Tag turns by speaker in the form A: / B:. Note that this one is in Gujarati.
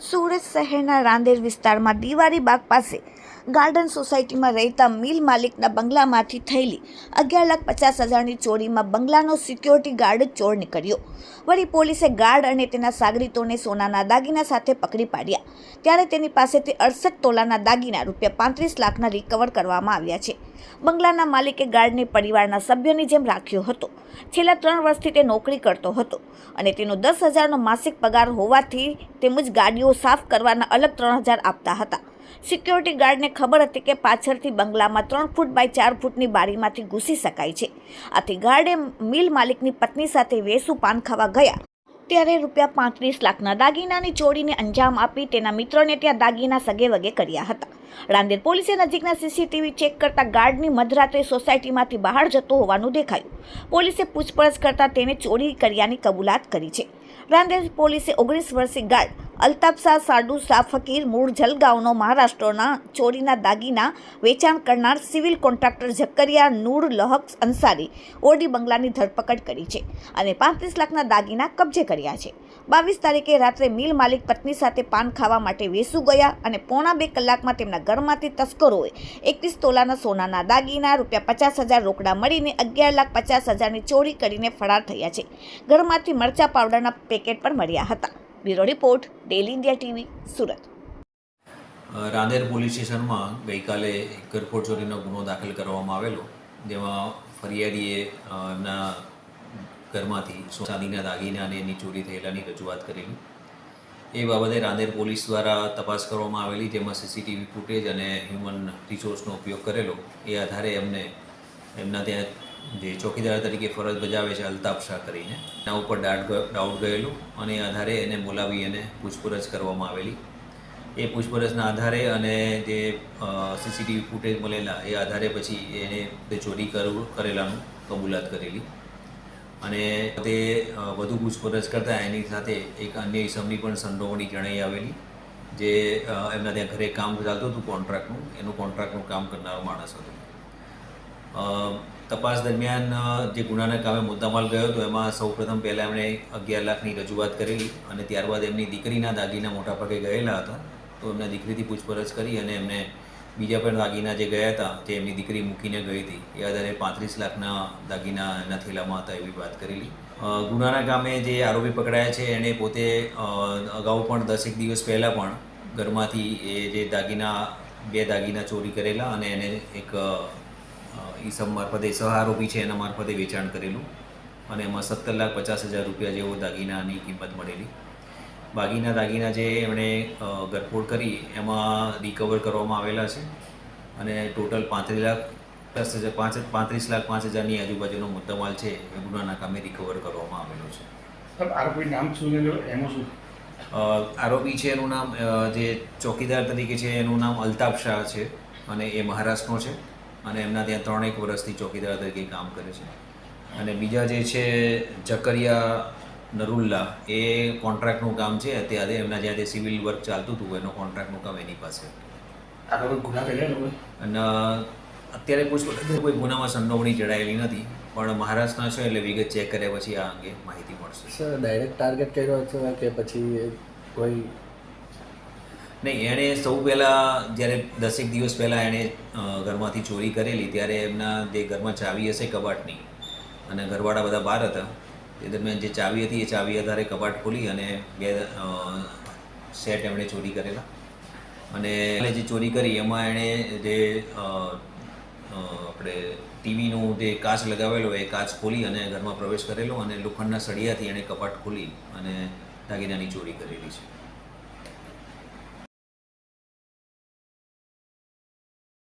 A: સુરત શહેરના રાંદેર વિસ્તારમાં દિવાળી બાગ પાસે ગાર્ડન સોસાયટીમાં રહેતા મિલ માલિકના બંગલામાંથી થયેલી અગિયાર લાખ પચાસ હજારની ચોરીમાં બંગલાનો સિક્યોરિટી ગાર્ડ ચોર નીકળ્યો. વળી પોલીસે ગાર્ડ અને તેના સાગરીતોને સોનાના દાગીના સાથે પકડી પાડ્યા. ત્યારે તેની પાસેથી અડસઠ તોલાના દાગીના રૂપિયા પાંત્રીસ લાખના રિકવર કરવામાં આવ્યા છે. બંગલાના માલિકે ગાર્ડને પરિવારના સભ્યની જેમ રાખ્યો હતો. છેલ્લા ત્રણ વર્ષથી તે નોકરી કરતો હતો અને તેનો દસ હજારનો માસિક પગાર હોવાથી તેમજ ગાડીઓ સાફ કરવાના અલગ ત્રણ હજાર આપતા હતા. સિક્યોરિટી ગાર્ડને ખબર હતી કે પાછળથી બંગલામાં ત્રણ ફૂટ બાય ચાર ફૂટની બારીમાંથી ઘૂસી શકાય છે. આથી ગાર્ડે મિલ માલિકની પત્ની સાથે વેસુ પાન ખાવા ગયા. ત્યારે રૂપિયા પાંત્રીસ લાખના દાગીનાની ચોરીને અંજામ આપી તેના મિત્રોને ત્યાં દાગીના સગે વગે કર્યા હતા. રાંદેર પોલીસે નજીકના સીસીટીવી ચેક કરતા ગાર્ડની મધરાત્રે સોસાયટીમાંથી બહાર જતો હોવાનું દેખાયું. પોલીસે પૂછપરછ કરતા તેને ચોરી કર્યાની કબૂલાત કરી છે. રાંદેર પોલીસે ઓગણીસ વર્ષીય ગાર્ડ અલ્તાફ સાડુ શાહ ફકીર મૂળ જલગાંવનો મહારાષ્ટ્રના ચોરીના દાગીના વેચાણ કરનાર સિવિલ કોન્ટ્રાક્ટર ઝકરિયા નૂર લહક અંસારી ઓરડી બંગલાની ધરપકડ કરી છે અને પાંત્રીસ લાખના દાગીના કબજે કર્યા છે. બાવીસ તારીખે રાત્રે મિલ માલિક પત્ની સાથે પાન ખાવા માટે વેસુ ગયા અને પોણા બે કલાકમાં તેમના ઘરમાંથી તસ્કરોએ એકવીસ તોલાના સોનાના દાગીના રૂપિયા પચાસ હજાર રોકડા મળીને અગિયાર લાખ પચાસ હજારની ચોરી કરીને ફરાર થયા છે. ઘરમાંથી મરચા પાવડરના પેકેટ પણ મળ્યા હતા. Bureau report, daily India TV, Surat.
B: Rander police સ્ટેશનમાં ગઈકાલે એક ગરફોડ ચોરીનો ગુનો દાખલ કરવામાં આવેલો, જેમાં ફરિયાદીએ ના ઘરમાંથી ચાંદીના દાગીના અને એની ચોરી થયેલાની રજૂઆત કરેલી. એ બાબતે રાંદેર પોલીસ દ્વારા તપાસ કરવામાં આવેલી, જેમાં સીસીટીવી ફૂટેજ અને હ્યુમન રિસોર્સનો ઉપયોગ કરેલો. એ આધારે એમને, એમના ત્યાં જે ચોકીદાર તરીકે ફરજ બજાવે છે અલ્તાફ શાહ કરીને. એના ઉપર ડાઉટ ડાઉટ ગયેલું અને એ આધારે એને બોલાવી અને પૂછપરછ કરવામાં આવેલી. એ પૂછપરછના આધારે અને જે સીસીટીવી ફૂટેજ મળેલા, એ આધારે પછી એને તે ચોરી કરવું કરેલાનું કબૂલાત કરેલી. અને તે વધુ પૂછપરછ કરતાં એની સાથે એક અન્ય ઇસમની પણ સંડોવણી જણાઈ આવેલી, જે એમના ત્યાં ઘરે કામ ચાલતું હતું કોન્ટ્રાક્ટનું એનું કોન્ટ્રાક્ટનું કામ કરનારો માણસ હતો. તપાસ દરમિયાન જે ગુનાના કામે મુદ્દામાલ ગયો હતો, એમાં સૌપ્રથમ પહેલાં એમણે અગિયાર લાખની રજૂઆત કરેલી અને ત્યારબાદ એમની દીકરીના દાગીના મોટા ભાગે ગયેલા હતા. તો એમના દીકરીથી પૂછપરછ કરી અને એમને બીજા પણ દાગીના જે ગયા હતા જે એમની દીકરી મૂકીને ગઈ હતી. એ આધારે પાંત્રીસ લાખના દાગીના એના થેલામાં હતા એવી વાત કરેલી. ગુનાના કામે જે આરોપી પકડાયા છે, એણે પોતે અગાઉ પણ દસેક દિવસ પહેલાં પણ ઘરમાંથી એ જે દાગીના, બે દાગીના ચોરી કરેલા અને એને એક ઈસમ મારફતે સહ આરોપી છે એના મારફતે વેચાણ કરેલું. અને એમાં સત્તર લાખ પચાસ હજાર રૂપિયા જેવો દાગીનાની કિંમત મળેલી. બાકીના દાગીના જે એમણે ગરફોડ કરી એમાં રિકવર કરવામાં આવેલા છે. અને ટોટલ પાંત્રીસ લાખ દસ હજાર પાંચ પાંત્રીસ લાખ પાંચ હજારની આજુબાજુનો મુદ્દામાલ છે એ ગુનાના કામે રિકવર કરવામાં આવેલો છે.
C: આરોપી નામ શું એનું શું?
B: આરોપી છે એનું નામ જે ચોકીદાર તરીકે છે એનું નામ અલ્તાફ શાહ છે અને એ મહારાષ્ટ્રનો છે. અને એમના ત્યાં ત્રણેક વર્ષથી ચોકીદાર તરીકે કામ કરે છે. અને બીજા જે છે જકરિયા નરુલ્લા એ કોન્ટ્રાક્ટનું કામ છે. અત્યારે એમના જ્યાં તે સિવિલ વર્ક ચાલતું હતું એનું કોન્ટ્રાક્ટનું કામ એની પાસે. અને અત્યારે પૂછપરછ કોઈ ગુનામાં સંડોવણી જડાયેલી નથી પણ મહારાષ્ટ્રના છે એટલે વિગત ચેક કર્યા પછી આ અંગે માહિતી મળશે.
D: સર ડાયરેક્ટ ટાર્ગેટ કર્યો હતો કે પછી કોઈ
B: નહીં, એણે સૌ પહેલાં જ્યારે દસેક દિવસ પહેલાં એણે ઘરમાંથી ચોરી કરેલી, ત્યારે એમના જે ઘરમાં ચાવી હશે કબાટની, અને ઘરવાળા બધા બહાર હતા, એ દરમિયાન જે ચાવી હતી, એ ચાવી આધારે કબાટ ખોલી અને બે સેટ એમણે ચોરી કરેલા. અને એણે જે ચોરી કરી, એમાં એણે જે આપણે ટીવીનું જે કાચ લગાવેલો, એ કાચ ખોલી અને ઘરમાં પ્રવેશ કરેલો અને લોખંડના સળિયાથી એણે કપાટ ખોલી અને દાગીનાની ચોરી કરેલી છે.